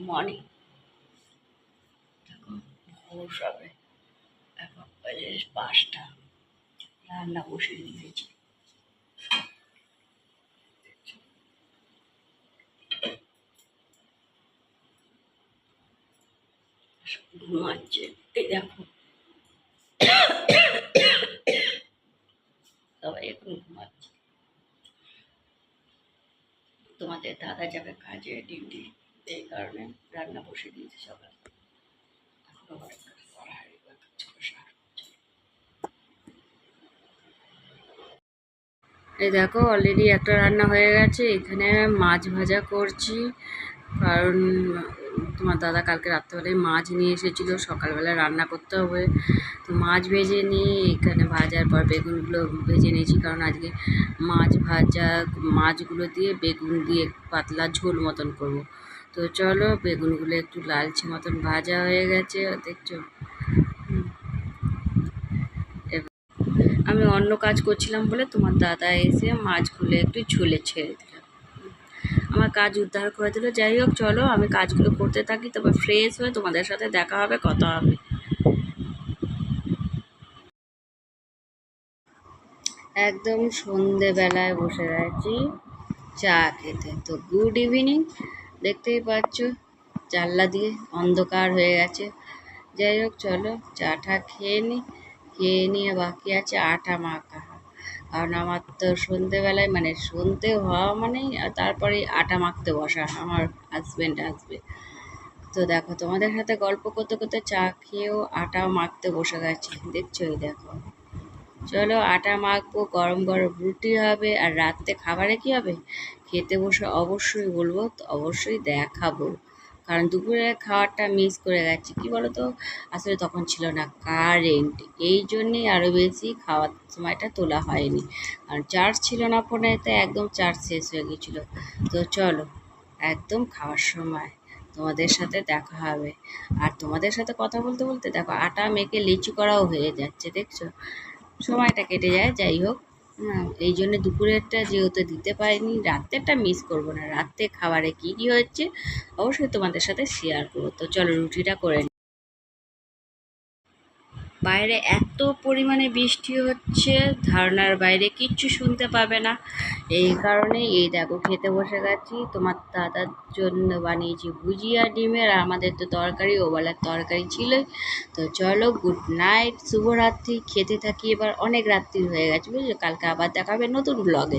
Morning. এখন বাজে পাঁচটা। রান্না দিয়েছি। ঘুমাচ্ছে। এই দেখো। সবাই এখন ঘুমাচ্ছে। তোমাদের দাদা যাবে কাজে ডিউটি। এই কারণে রান্না বসে। এই দেখো অলরেডি একটা রান্না হয়ে গেছে। এখানে মাছ ভাজা করছি। কারণ তোমার দাদা কালকে রাত্রেবেলায় মাছ নিয়ে এসেছিল। সকালবেলা রান্না করতে হবে। তো মাছ ভেজে নিয়ে এখানে ভাজার পর বেগুনগুলো ভেজে নিয়েছি। কারণ আজকে মাছ ভাজা, মাছগুলো দিয়ে বেগুন দিয়ে পাতলা ঝোল মতন করব। তো চলো, বেগুনগুলো একটু লালচে মতন ভাজা হয়ে গেছে, দেখছ? আমি অন্য কাজ করছিলাম বলে তোমার দাদা এসে মাছগুলো একটু ঝুলে ছেড়ে দিল। আমার কাজ উদ্ধার করে দিল। যাই হোক, চলো, আমি কাজগুলো করতে থাকি তবে ফ্রেশ হয়ে তোমাদের সাথে দেখা হবে, কথা হবে। একদম সন্ধেবেলায় বসে গেছি চা খেতে। তো গুড ইভিনিং দেখতেই পাচ্ছ, জানলা দিয়ে অন্ধকার হয়ে গেছে। যাই হোক, চলো চাটা খেয়ে নিই খেয়ে নিয়ে বাকি আছে আটা মাখা। কারণ আমার তো সন্ধেবেলায় মানে সন্ধে হওয়া মানেই, আর তারপরে আটা মাখতে বসা, আমার হাজব্যান্ড আসবে। তো দেখো, তোমাদের সাথে গল্প করতে করতে চা খেয়েও আটা মাখতে বসে গেছে। দেখছ, এই দেখো। চলো আটা মাখবো, গরম গরম রুটি হবে, আর রাত্রে খাবারে কি হবে? খেতে বসে অবশ্যই বলব, তো অবশ্যই দেখাবো। কারণ দুপুরের খাবারটা মিস করে গেছি। কি বলো তো আসলে তখন ছিল না কারেন্ট এই জন্যেই আরও বেশি খাওয়ার সময়টা তোলা হয়নি। কারণ চার্জ ছিল না ফোনেতে একদম চার্জ শেষ হয়ে গেছিল। তো চলো, একদম খাওয়ার সময় তোমাদের সাথে দেখা হবে। আর তোমাদের সাথে কথা বলতে বলতে দেখো, আটা মেখে লিচু করাও হয়ে যাচ্ছে, দেখছ? সময়টা কেটে যায়, যাই হোক। এই জন্য দুপুরেরটা যেহেতু দিতে পারিনি, রাত্রেরটা মিস করব না। রাত্রে খাবারে কী কী হচ্ছে অবশ্যই তোমাদের সাথে শেয়ার করব। তো চলো রুটিটা করে বাইরে এত পরিমাণে বৃষ্টি হচ্ছে ধারণার বাইরে কিচ্ছু শুনতে পাবে না। এই কারণে এই দেখো খেতে বসে গেছি। তোমার দাদার জন্য বানিয়েছি ভুজিয়া ডিমের আমাদের তো তরকারি, ওবেলার তরকারি ছিলই। তো চলো গুড নাইট শুভরাত্রি, খেতে থাকি। এবার অনেক রাত্রি হয়ে গেছে, বুঝলে? কালকে আবার দেখাবে নতুন ব্লগে